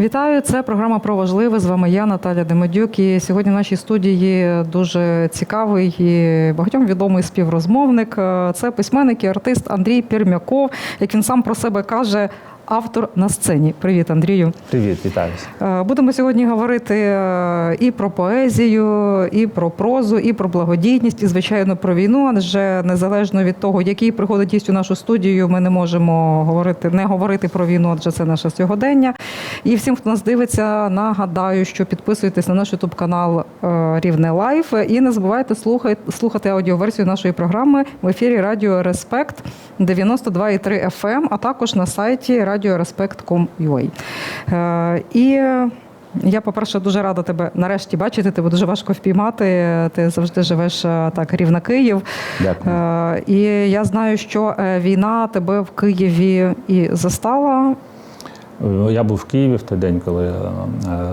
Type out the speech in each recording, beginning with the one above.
Вітаю, це програма про важливе. З вами я, Наталя Демедюк. І сьогодні в нашій студії дуже цікавий і багатьом відомий співрозмовник. Це письменник і артист Андрій Пермяков, як він сам про себе каже. Автор на сцені. Привіт, Андрію. Привіт, вітаюся. Е, Будемо сьогодні говорити е, і про поезію, і про прозу, і про благодійність, і звичайно про війну. Адже незалежно від того, який приходить гість у нашу студію, ми не можемо говорити, не говорити про війну, адже це наше сьогодення. І всім, хто нас дивиться, нагадаю, що підписуйтесь на наш ютуб канал е, Рівне Лайф. І не забувайте слухати, слухати аудіоверсію нашої програми в ефірі Радіо Респект 92,3 FM, а також на сайті radioreспект.com.ua. Е, І я, по-перше, дуже рада тебе нарешті бачити. Тебе дуже важко впіймати. Ти завжди живеш е, так рівно Київ. Дякую. Е, І я знаю, що війна тебе в Києві і застала. Е, Я був в Києві в той день, коли е,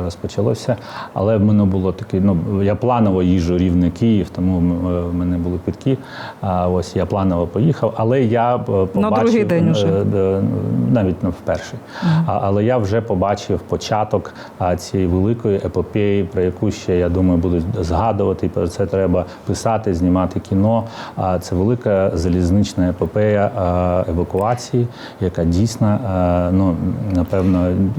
розпочалося, але в мене було таке, ну я планово їжджу рівне Київ, тому е, в мене були квитки. А ось я планово поїхав, але я е, побачив другий день уже. е, е, навіть не вперше. А, але я вже побачив початок цієї великої епопеї, про яку ще я думаю будуть згадувати. і Про це треба писати, знімати кіно. А це велика залізнична епопея евакуації, яка дійсно, ну напевно,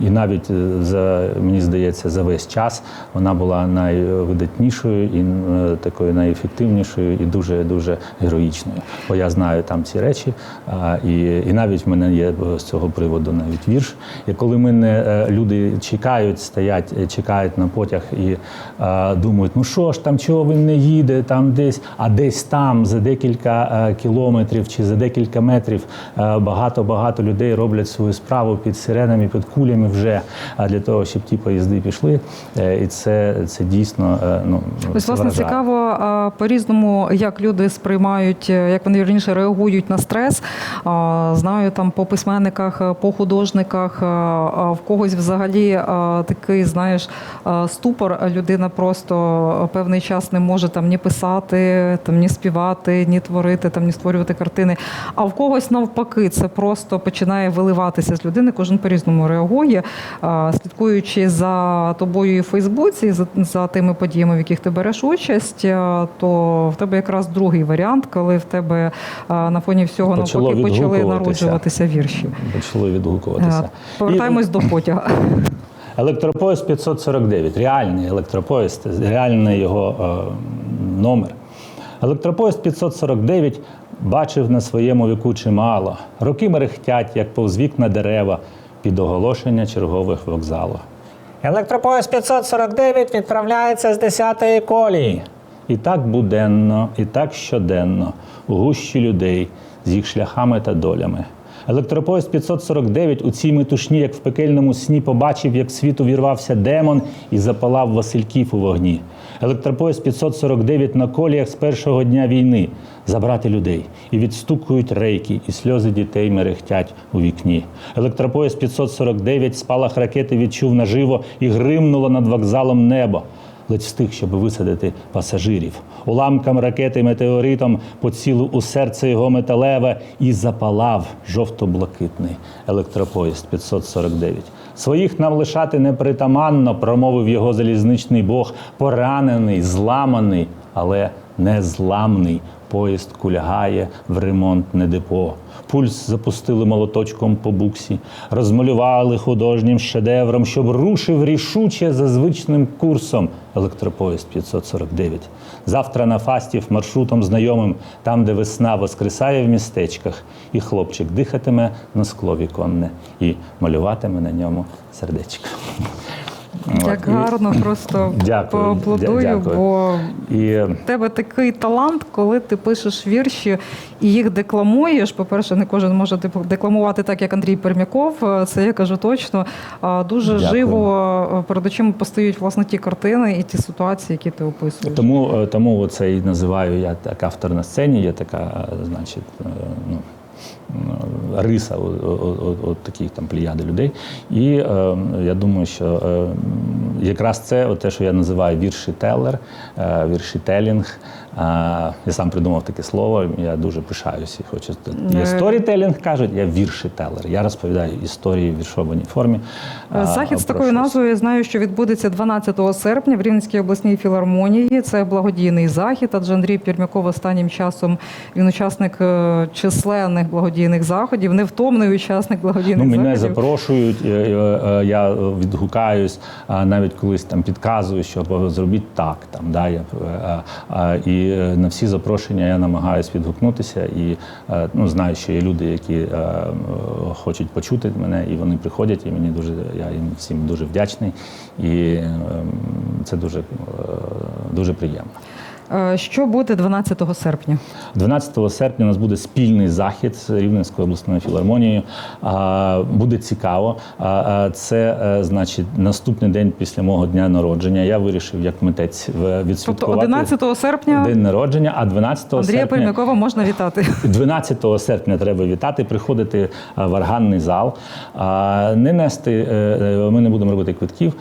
і навіть е, за мені здається, за весь час вона була найвидатнішою і е, такою найефективнішою і дуже дуже героїчною. Бо я знаю там ці речі, і, і навіть в мене є е, з цього приводу навіть вірш. І коли мене люди чекають, стоять, чекають на потяг і думають, ну що ж там, чого він не їде, там десь, а десь там за декілька кілометрів чи за декілька метрів е, багато-багато людей роблять свою справу під сиренами, під кулями вже а для того, щоб ті поїзди пішли. Е, І це, це дійсно е, ну Ось, власне, вражає. цікаво по-різному, як люди сприймають, е, як вони вірніше реагують на стрес. Знаю там по письменниках, по художниках, в когось взагалі такий, знаєш, ступор. Людина просто певний час не може там ні писати, там ні співати, ні творити, там ні створювати картини. А в когось навпаки, це просто починає виливатися з людини. Кожен по-різному реагує, слідкуючи за тобою і в Фейсбуці, за, тими подіями, в яких ти береш участь, то в тебе якраз другий варіант, коли в тебе на фоні всього навпаки почали народжуватися вірші. почало відгукуватися. Повертаємось до потяга. Електропоїзд 549, реальний електропоїзд, реальний його е, номер. Електропоїзд 549 бачив на своєму віку чимало. Роки мерехтять, як повз вікна дерева, під оголошення чергових вокзалу. Електропоїзд 549 відправляється з 10-ї колії. І так буденно, і так щоденно, у гущі людей з їх шляхами та долями. Електропоїзд 549 у цій метушні, як в пекельному сні, побачив, як світ увірвався демон і запалав Васильків у вогні. Електропоїзд 549 на коліях з першого дня війни забрати людей. І відстукують рейки, і сльози дітей мерехтять у вікні. Електропоїзд 549 спалах ракети відчув наживо і гримнуло над вокзалом небо ледь встиг, щоб висадити пасажирів. Уламкам ракети метеоритом поцілив у серце його металеве і запалав жовто-блакитний електропоїзд 549. Своїх нам лишати непритаманно, промовив його залізничний бог, поранений, зламаний, але незламний. Поїзд кульгає в ремонтне депо. Пульс запустили молоточком по буксі, розмалювали художнім шедевром, щоб рушив рішуче за звичним курсом електропоїзд 549. Завтра на фастів маршрутом знайомим, там, де весна воскресає в містечках, і хлопчик дихатиме на скло віконне і малюватиме на ньому сердечко. Як і- гарно, просто Дякую, поаплодую, дя- дякую. бо І в тебе такий талант, коли ти пишеш вірші і їх декламуєш. По-перше, не кожен може типу, декламувати так, як Андрій Пермяков. Це я кажу точно. Дуже Дякую. живо е, перед очима постають власне ті картини і ті ситуації, які ти описуєш. Тому, е, тому це і називаю я так автор на сцені, є така, е, значить, е, ну, е, риса от, от, от таких там пліяди людей. І е, я думаю, що е, якраз це те, що я називаю вірші-телер, е, вірші-телінг. Е, Я сам придумав таке слово, я дуже пишаюся. і Хочу Е. є сторітелінг кажуть, я вірші-телер. Я розповідаю історії в віршованій формі. а, Захід з такою назвою я знаю, що відбудеться 12 серпня в Рівненській обласній філармонії. Це благодійний захід. Адже Андрій Пірмяков останнім часом він учасник е, численних благодійних заходів, невтомний учасник благодійних Ну, мене заходів. запрошують, е, е, е, я відгукаюсь, навіть колись там підказую, що зробіть так. Там, да, я, е, е, е, на всі запрошення я намагаюся відгукнутися і е, ну, знаю, що є люди, які е, хочуть почути мене, і вони приходять, і мені дуже, я їм всім дуже вдячний. І е, це дуже, дуже приємно. Е, Що буде 12 серпня? 12 серпня у нас буде спільний захід з Рівненською обласною філармонією. Буде цікаво. Це е, значить наступний день після мого дня народження. Я вирішив як митець в- Тобто відсвяткувати 11 серпня день народження, а 12 Андрія серпня Пирмякова можна вітати. 12 серпня треба вітати, приходити в органний зал. Не нести, е, е, ми не будемо робити квитків,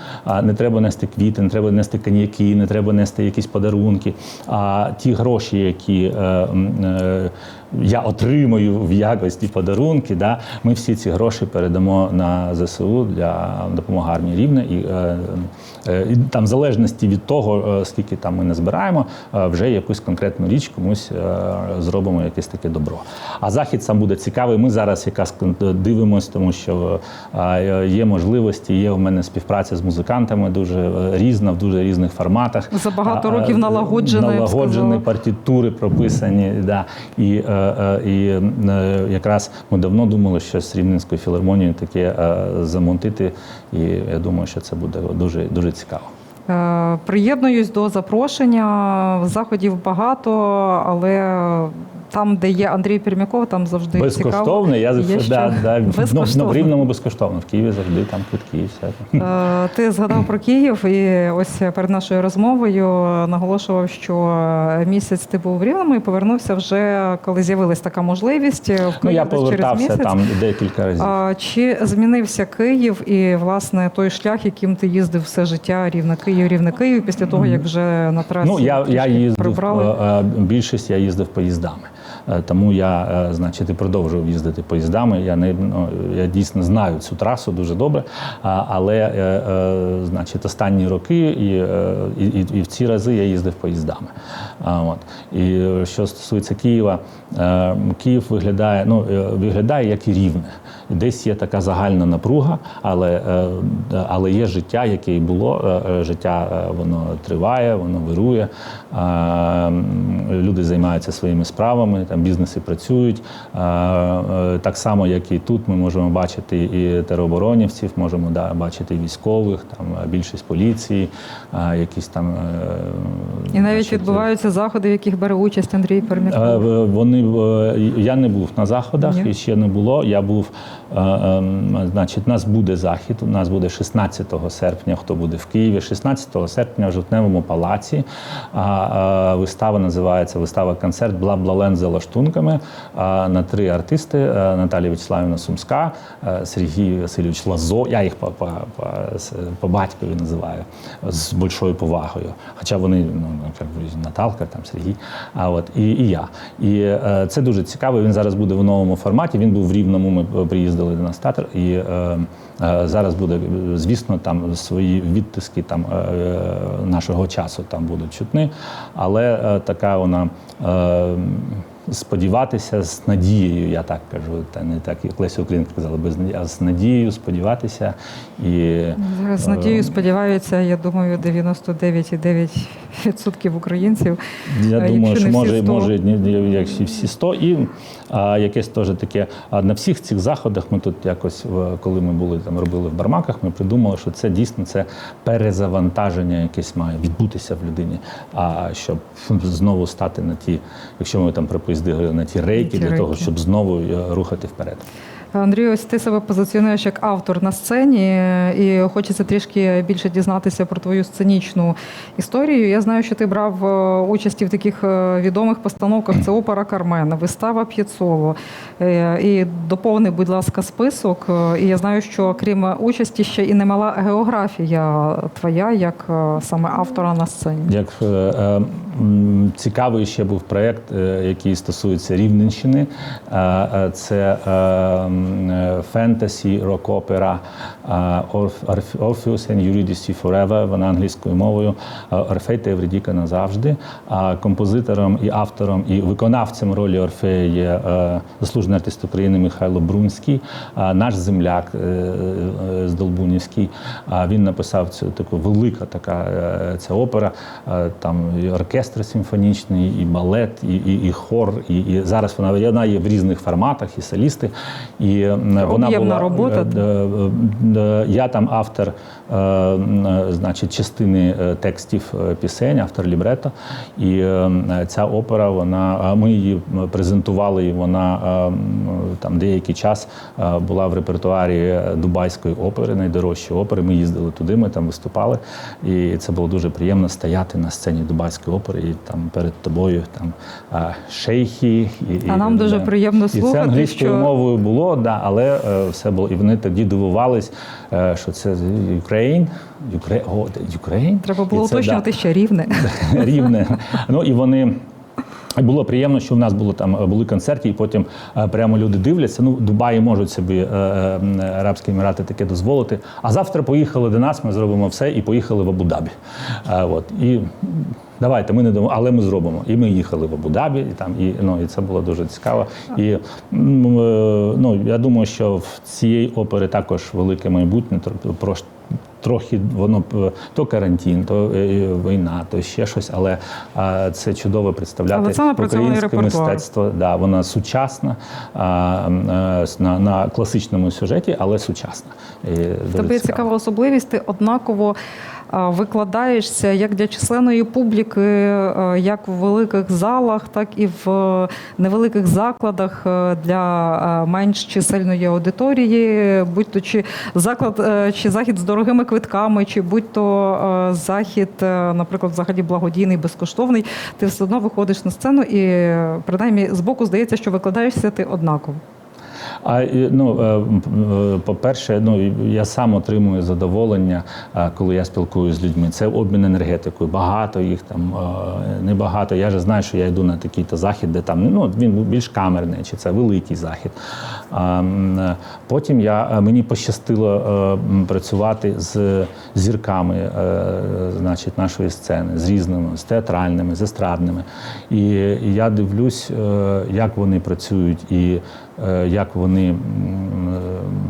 не треба нести квіти, не треба нести коньяки, не треба нести якісь подарунки. А ті гроші, які е, е, я отримую в якості подарунки, да, ми всі ці гроші передамо на ЗСУ для допомоги армії Рівне. І, е, е, і там, в залежності від того, е, скільки там ми не збираємо, е, вже якусь конкретну річ комусь зробимо якесь таке добро. А захід сам буде цікавий. Ми зараз якраз дивимося, тому що є можливості, є у мене співпраця з музикантами дуже різна, в дуже різних форматах. За багато років налагоджені сказала. партитури прописані. Да. І, і е, якраз ми давно думали, що з Рівненською філармонією таке е, замонтити. І я думаю, що це буде дуже, дуже цікаво. Е, Приєднуюсь до запрошення. Заходів багато, але там, де є Андрій Пірмяков, там завжди цікаво. Я що- да, да, ну, в Рівному безкоштовно. В Києві завжди там квитки і все. Е, Ти згадав про Київ, і ось перед нашою розмовою наголошував, що місяць ти був в Рівному і повернувся вже, коли з'явилась така можливість. е, В Ну я Київ десь через місяць. там декілька разів. Чи змінився Київ і власне той шлях, яким ти їздив все життя рівне Київ, рівне Київ, після того як вже на трасі Ну, я, я їздив, прибрали? е, е, більшість я їздив поїздами. Е, Тому я, е, значить, і продовжував їздити поїздами. Я не ну, я дійсно знаю цю трасу дуже добре. Але е, значить, останні роки і, і, і, в ці рази я їздив поїздами. От. І що стосується Києва, Київ виглядає, ну, виглядає як і рівне. Десь є така загальна напруга, але, але є життя, яке і було. Життя воно триває, воно вирує. Люди займаються своїми справами, там бізнеси працюють. Е, е, Так само, як і тут, ми можемо бачити і тероборонівців, можемо да, бачити і військових, там е, більшість поліції, якісь там І навіть відбуваються заходи, в яких бере участь Андрій Пермяков. Вони я не був на заходах Ні. і ще не було. Я був, ем, значить, у нас буде захід. У нас буде 16 серпня. Хто буде в Києві? 16 серпня в жовтневому палаці. А, Вистава називається вистава концерт Бла-Блален лаштунками. На три артисти: Е, Наталія Вячеславівна Сумська, е, Сергій Васильович Лазо. Я їх по, по, по, по батькові називаю з большою повагою. Хоча вони ну Наталка, там Сергій. А от і, і я. І е, це дуже цікаво. Він зараз буде в новому форматі. Він був в Рівному. Ми приїздили до нас театр. І е, е, зараз буде, е, звісно, там свої відтиски там е, е, нашого часу там будуть чутні. Але е, така вона. Е, Сподіватися з надією, я так кажу, та не так, як Леся Українка казала, без надії, а з надією сподіватися і Зараз з надією сподіваються, я думаю, 99,9% українців. Я думаю, що може, 100? може ні- як всі- всі 100. І а, якесь теж таке. А на всіх цих заходах ми тут якось, коли ми були там, робили в бармаках, ми придумали, що це дійсно це перезавантаження якесь має відбутися в людині. А щоб знову стати на ті, якщо ми там про поїзди на ті рейки, для того, щоб знову е, рухати вперед. Андрій, ось ти себе позиціонуєш як автор на сцені, і хочеться трішки більше дізнатися про твою сценічну історію. Я знаю, що ти брав е, участі в таких е, відомих постановках. Це опера Кармен, вистава П'єцоло. Е, І доповни, будь ласка, список. Е, І я знаю, що крім участі ще і немала географія твоя, як е, саме автора на сцені. Як е, е, цікавий ще був проєкт, е, який стосується Рівненщини. Е, е, Це е, м, фентасі, рок-опера Orpheus and Eurydice Forever, вона англійською мовою, е, Орфей та Евридіка назавжди. Композитором і автором, і виконавцем ролі Орфея є е, заслужений артист України Михайло Брунський, наш земляк е, з Долбунівський. Він написав цю таку велика така ця опера. Там і оркестр симфонічний, і балет, і, і, і хор. І, і зараз вона є в різних форматах, і солісти. І е, вона була робота. е, е, е, Я там автор, е, е, значить, частини е, текстів е, пісень, автор лібрето. І е, ця опера, вона ми її презентували, і вона е, там деякий час е, була в репертуарі Дубайської опери, найдорожчої опери. Ми їздили туди, ми там виступали. І це було дуже приємно стояти на сцені Дубайської опери, і там перед тобою там е, шейхи. І, і, А нам дуже да. приємно І це англійською що- мовою було, да, але е, все було. І вони тоді дивувались, е, що це Україн, Україн. Треба було уточнювати, да, ще рівне. рівне. Ну і вони. Було приємно, що в нас було там е, були концерти, і потім е, прямо люди дивляться. Ну, Дубаї можуть собі е, Арабські Емірати таке дозволити. А завтра поїхали до нас, ми зробимо все і поїхали в Абу-Дабі. От і давайте, ми не дамо, але ми зробимо. І ми їхали в Абу-Дабі, і там і ну і це було дуже цікаво. І ну я думаю, що в цієї опери також велике майбутнє. Трохи воно е, то карантин, то е, війна, то ще щось, але е, це чудово представляти Але це українське мистецтво. Да, вона сучасна е, на, на класичному сюжеті, але сучасна. І дуже В тебе є цікава особливість, ти однаково викладаєшся як для численної публіки, е, як в великих залах, так і в е, невеликих закладах е, для менш чисельної аудиторії, будь то чи заклад чи захід з дорогими квитками, чи будь то е, захід, наприклад, взагалі благодійний, безкоштовний, ти все одно виходиш на сцену і принаймні збоку здається, що викладаєшся ти однаково. А ну, е, е, по-перше, ну я сам отримую задоволення, е, коли я спілкуюся з людьми. Це обмін енергетикою. Багато їх там небагато. Я ж знаю, що я йду на такий-то захід, де там ну він більш камерний, чи це великий захід. Потім я мені пощастило працювати з зірками, значить, нашої сцени, з різними, з театральними, з естрадними. І, я дивлюсь, як вони працюють і як вони е,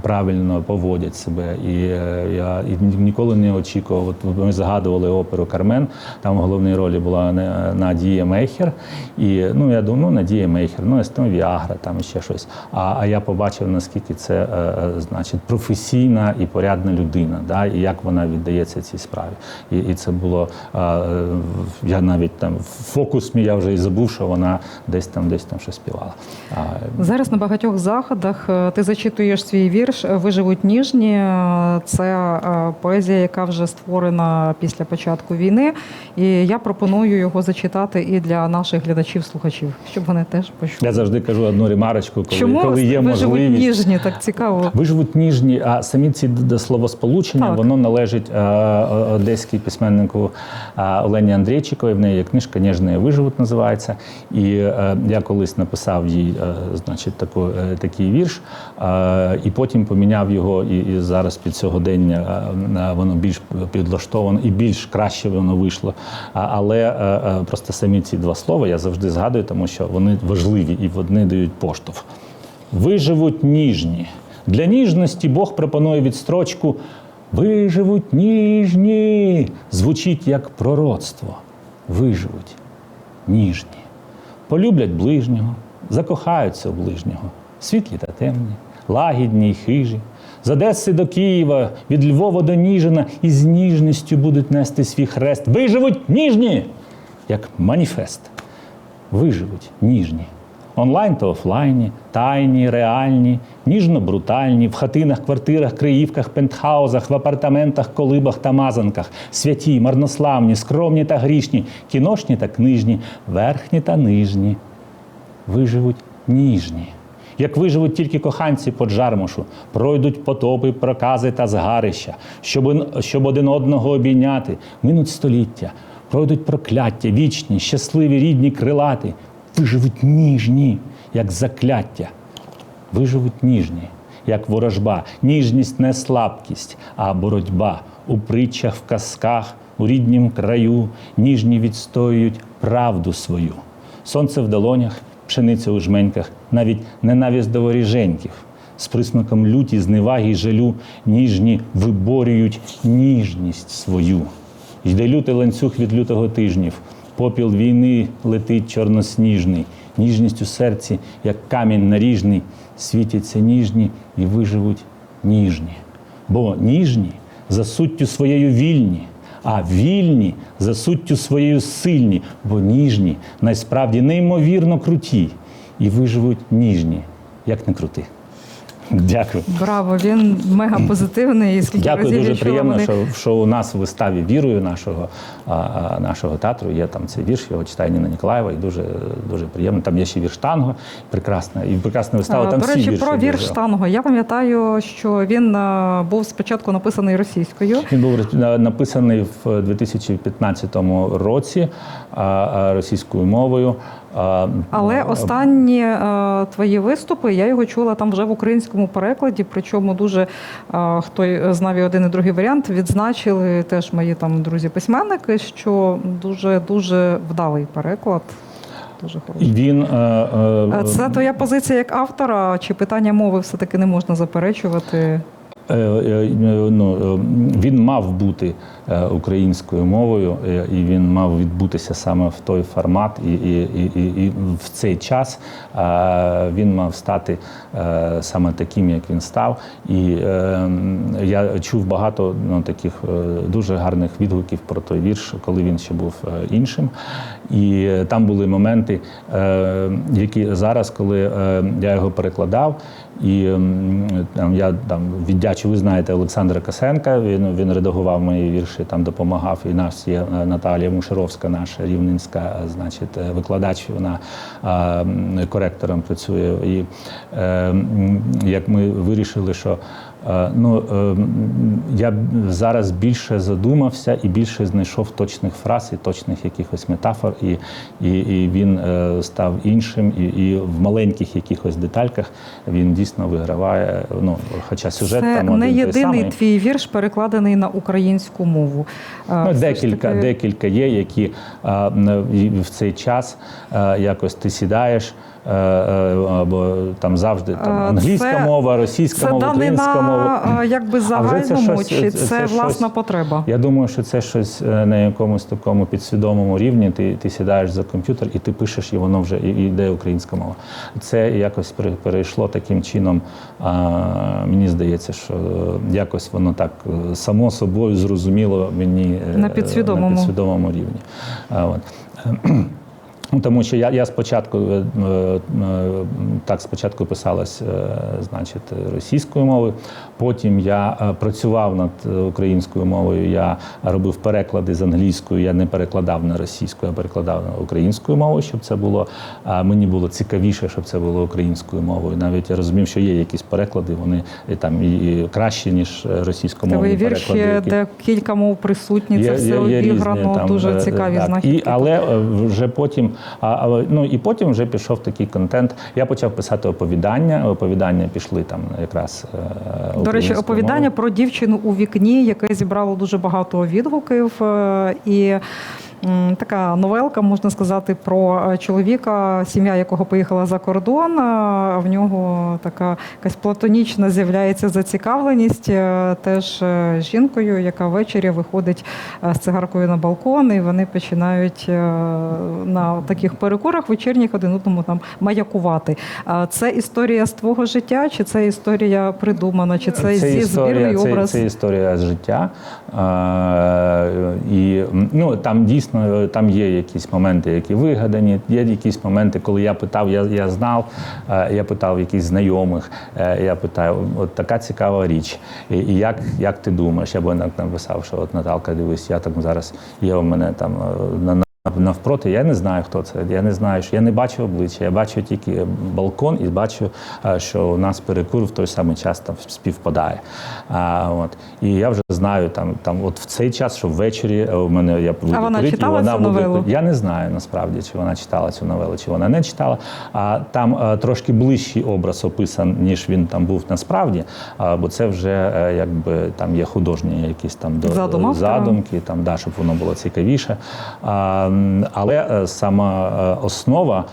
правильно поводять себе. І е, я ніколи не очікував. От ми згадували оперу Кармен. Там в головній ролі була Надія Мейхер. І ну я думаю, ну Надія Мейхер, ну ну, Віагра, там ще щось. А, а я побачив, наскільки це е, е, значить професійна і порядна людина, да, і як вона віддається цій справі. І, і це було е, е, я навіть там в фокус мій я вже і забув, що вона десь там, десь там щось співала. Зараз на багатьох заходах е, ти зачитуєш свій вірш е, Виживуть ніжні. Е, Це поезія, яка вже створена після початку війни. І я пропоную його зачитати і для наших глядачів-слухачів, щоб вони теж почули. Я завжди кажу одну ремарочку, коли, Чому коли є виживуть можливість. ніжні? Так цікаво. Виживуть ніжні, а самі ці словосполучення Так. воно належить одеській письменнику Олені Андрійчиковій. В неї є книжка «Ніжні виживуть називається. І я колись написав їй значить, таку, е, такий вірш, е, і потім поміняв його, і, і зараз під сьогодення е, воно більш підлаштовано і більш краще воно вийшло. Але просто самі ці два слова я завжди згадую, тому що вони важливі і вони дають поштовх. Виживуть ніжні. Для ніжності Бог пропонує відстрочку Виживуть ніжні. Звучить як пророцтво. Виживуть ніжні. Полюблять ближнього, закохаються у ближнього, світлі та темні, лагідні й хижі. З Одеси до Києва, від Львова до Ніжина і з ніжністю будуть нести свій хрест. Виживуть ніжні, як маніфест. Виживуть ніжні. Онлайн та офлайні, тайні, реальні, ніжно-брутальні, в хатинах, квартирах, криївках, пентхаузах, в апартаментах, колибах та мазанках, святі, марнославні, скромні та грішні, кіношні та книжні, верхні та нижні. Виживуть ніжні. Як виживуть тільки коханці по джармушу, пройдуть потопи, прокази та згарища, щоб, щоб один одного обійняти, минуть століття, пройдуть прокляття, вічні, щасливі, рідні, крилати, виживуть ніжні, як закляття. Виживуть ніжні, як ворожба. Ніжність не слабкість, а боротьба. У притчах, в казках, у ріднім краю ніжні відстоюють правду свою. Сонце в долонях, пшениця у жменьках, навіть ненависть до воріженьків. З присмаком люті, зневаги й жалю ніжні виборюють ніжність свою. Йде лютий ланцюг від лютого тижнів. Попіл війни летить чорносніжний, ніжність у серці, як камінь наріжний, світяться ніжні і виживуть ніжні. Бо ніжні за суттю своєю вільні, а вільні за суттю своєю сильні, бо ніжні насправді неймовірно круті, і виживуть ніжні, як не крути. Дякую. Браво, він мега позитивний. І скільки Дякую, разів дуже приємно, вони- що, що у нас в виставі вірою нашого, а, а, нашого театру є там цей вірш, його читає Ніна Ніколаєва, і дуже, дуже приємно. Там є ще вірш танго, прекрасна, і прекрасна вистава. А, Там До всі речі, вірші про вірш штангу. Я пам'ятаю, що він е, був спочатку написаний російською. Він був написаний в 2015 році а, а, російською мовою. Але останні твої виступи я його чула там вже в українському перекладі. Причому дуже хто знав і один і другий варіант, відзначили теж мої там друзі-письменники, що дуже дуже вдалий переклад. Дуже хороший. він е, е, Це твоя позиція як автора, чи питання мови все-таки не можна заперечувати? Е, е, ну, е, він мав бути українською мовою, і він мав відбутися саме в той формат, і, і, і, і- в цей час він мав стати саме таким, як він став. І я чув багато ну, таких дуже гарних відгуків про той вірш, коли він ще був іншим. І там були моменти, які зараз, коли я його перекладав, і там я там віддячу, ви знаєте Олександра Косенка. Він він редагував мої вірші, там допомагав. І нас є е, Наталія Мушеровська, наша рівненська, е, значить, е, викладач. Вона коректором працює. І як ми вирішили, що Ну, е, я зараз більше задумався і більше знайшов точних фраз і точних якихось метафор, і, і, і він е, став іншим, і, і в маленьких якихось детальках він дійсно виграває. Ну, хоча сюжет Це там один не той єдиний самий. твій вірш, перекладений на українську мову. Е, Ну, декілька, таки- декілька є, які в цей час якось ти сідаєш. Е, е, Або там завжди там англійська це- мова, російська Це мова, українська мова. е, якби вже це чи це- це, власна щось- потреба? Я думаю, що це щось на якомусь такому підсвідомому рівні. Ти, ти сідаєш за комп'ютер і ти пишеш, і воно вже і- йде українська мова. Це якось перейшло таким чином. А, мені здається, що якось воно так само собою зрозуміло мені На підсвідомому. на підсвідомому рівні. А, от. Ну, Тому що я, я спочатку е, е, так спочатку писалось, е, значить, російською мовою. Потім я працював над українською мовою. Я робив переклади з англійської. Я не перекладав на російську, я перекладав на українською мовою, щоб це було а мені було цікавіше, щоб це було українською мовою. Навіть я розумів, що є якісь переклади, вони і там і, кращі ніж російськомовні Твої вірші, переклади. які- де кілька мов присутні, це все обіграно, там, дуже цікаві так. знахідки. І, але вже потім, а, а, ну і потім вже пішов такий контент. Я почав писати оповідання. Оповідання пішли там якраз. е, До речі, оповідання мовою. про дівчину у вікні, яке зібрало дуже багато відгуків. е, І така новелка, можна сказати, про е, чоловіка, сім'я якого поїхала за кордон. а В нього така якась платонічна з'являється зацікавленість е, теж е, жінкою, яка ввечері виходить е, з цигаркою на балкон, і вони починають е, на таких перекурах вечірніх один одному там маякувати. А Це історія з твого життя, чи це історія придумана, чи це, зі збірний це, образ? це історія з життя. Е, і ну, там дійсно Звісно, там є якісь моменти, які вигадані. Є якісь моменти, коли я питав, я, я знав, е, я питав якихось знайомих. е, Я питаю, от така цікава річ. І, і як, як ти думаєш? Я б написав, що от Наталка, дивись, я так зараз є у мене там е, на навпроти. Я не знаю, хто це. Я не знаю, що я не бачу обличчя. Я бачу тільки балкон і бачу, е, що у нас перекур в той самий час там співпадає. А, от. І я вже знаю, там, там от в цей час, що ввечері е, у мене я буду А вона курити, і читала вона цю буде- новелу? Я не знаю насправді, чи вона читала цю новелу, чи вона не читала. А там е, трошки ближчий образ описан, ніж він там був насправді. А, бо це вже е, якби там є художні якісь там до, Задум задумки, там да, щоб воно було цікавіше. А, але е, сама е, основа,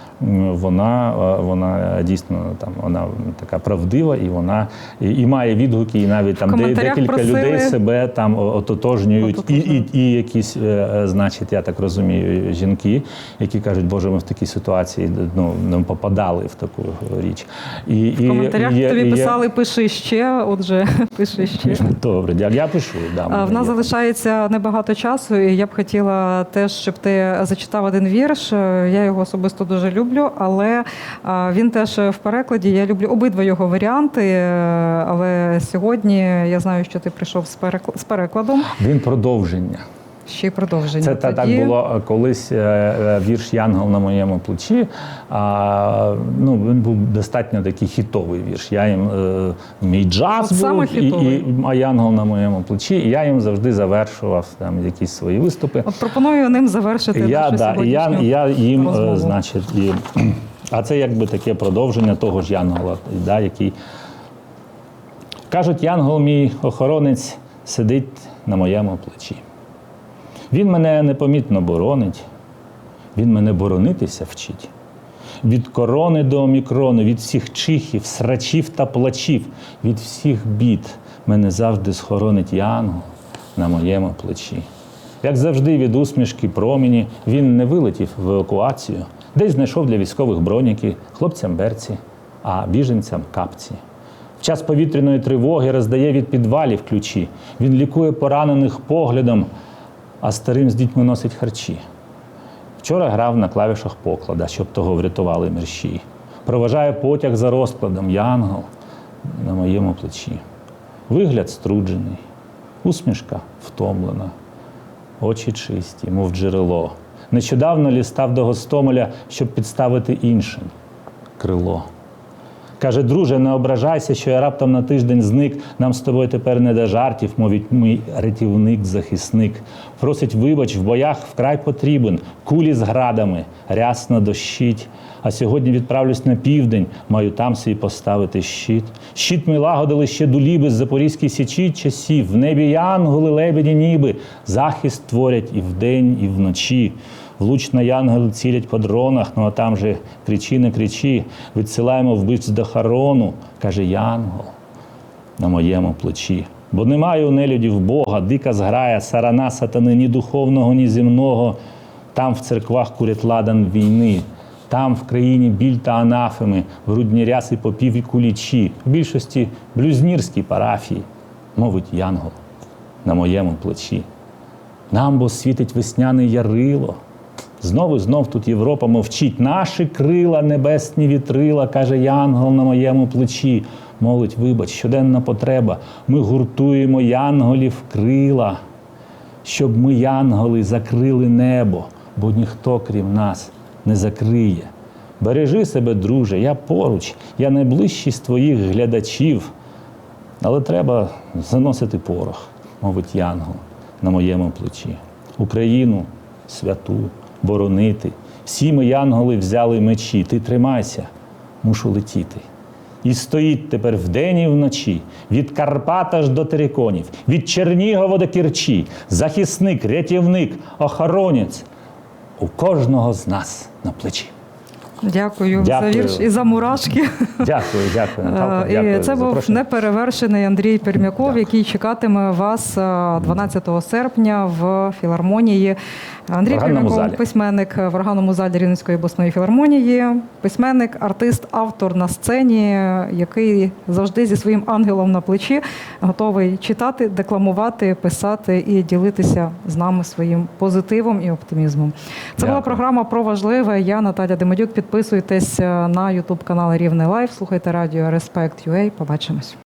вона, е, вона дійсно там вона така правдива, і вона і, і має відгуки, і навіть там де, декілька просили. людей себе там ототожнюють, і, і, і якісь, значить, я так розумію, жінки, які кажуть, боже, ми в такій ситуації ну, не попадали в таку річ. І, В коментарях є- тобі є- писали пиши ще, отже, пиши ще. Добре. Я пишу. Да, В нас є. залишається небагато часу, і я б хотіла теж, щоб ти зачитав один вірш. Е, Я його особисто дуже люблю, але він теж в перекладі. Я люблю обидва його варіанти. е, Але сьогодні я знаю, що ти прийшов з перекладом. Він продовження. Ще й продовження. Це та, так було е, колись е, е, вірш Янгол на моєму плечі. А, ну, він був достатньо такий хітовий вірш. Я їм мій джаз От був, і, і, а Янгол на моєму плечі, і я їм завжди завершував там якісь свої виступи. От пропоную ним завершити Я, да, і я, я їм, розмову. значить, і, а це якби таке продовження того ж Янгола, да, який кажуть, Янгол, мій охоронець, сидить на моєму плечі. Він мене непомітно боронить, він мене боронитися вчить. Від корони до омікрону, від всіх чихів, срачів та плачів, від всіх бід мене завжди схоронить Янгол на моєму плечі. Як завжди, від усмішки промені він не вилетів в евакуацію, десь знайшов для військових броніки, хлопцям берці, а біженцям капці. В час повітряної тривоги роздає від підвалів ключі. Він лікує поранених поглядом, а старим з дітьми носить харчі. Вчора грав на клавішах поклада, щоб того врятували мерщій. Проважає потяг за розкладом Янгол на моєму плечі. Вигляд струджений, усмішка втомлена, очі чисті, мов джерело. Нещодавно лістав до Гостомеля, щоб підставити іншим крило. Каже, друже, не ображайся, що я раптом на тиждень зник. Нам з тобою тепер не до жартів, мовить мій рятівник, захисник. Просить вибач, в боях вкрай потрібен, кулі з градами, рясно дощить. А сьогодні відправлюсь на південь, маю там свій поставити щит. Щит ми лагодили ще дуліби з Запорізької січі часів. В небі янголи, лебеді, ніби, захист творять і вдень, і вночі. Влучно янголи цілять по дронах, ну а там же кричи, не кричи, відсилаємо вбивць до хорону, каже Янгол на моєму плечі. Бо немає у нелюдів Бога, дика зграя, сарана сатани, ні духовного, ні земного. Там в церквах курять ладан війни, там в країні біль та анафеми, грудні ряси попів і кулічі, в більшості блюзнірські парафії, мовить Янгол на моєму плечі. Нам бо світить весняне ярило. Знову і знов тут Європа мовчить. Наші крила, небесні вітрила, каже Янгол на моєму плечі. Молить, вибач, щоденна потреба. Ми гуртуємо янголів крила, щоб ми, янголи, закрили небо, бо ніхто, крім нас, не закриє. Бережи себе, друже, я поруч, я найближчий з твоїх глядачів. Але треба заносити порох, мовить Янгол на моєму плечі. Україну святу, боронити. Всі ми, янголи, взяли мечі. Ти тримайся, мушу летіти. І стоїть тепер вдень і вночі, від Карпат аж до териконів, від Чернігова до Кірчі, захисник, рятівник, охоронець у кожного з нас на плечі. Дякую, Дякую. за вірш і за мурашки. Дякую, дякую, Наталко. Е, Дякую І це був неперевершений Андрій Пермяков, Дякую. який чекатиме вас е, 12 серпня в філармонії. Андрій Пермяков, залі. письменник в органному залі Рівненської обласної філармонії, письменник, артист, автор на сцені, який завжди зі своїм ангелом на плечі готовий читати, декламувати, писати і ділитися з нами своїм позитивом і оптимізмом. Це була програма про важливе. Я Наталя Демидюк. Підписуйтесь е, на Ютуб канал Рівне Лайф. Слухайте радіо Респект.ua. Побачимось.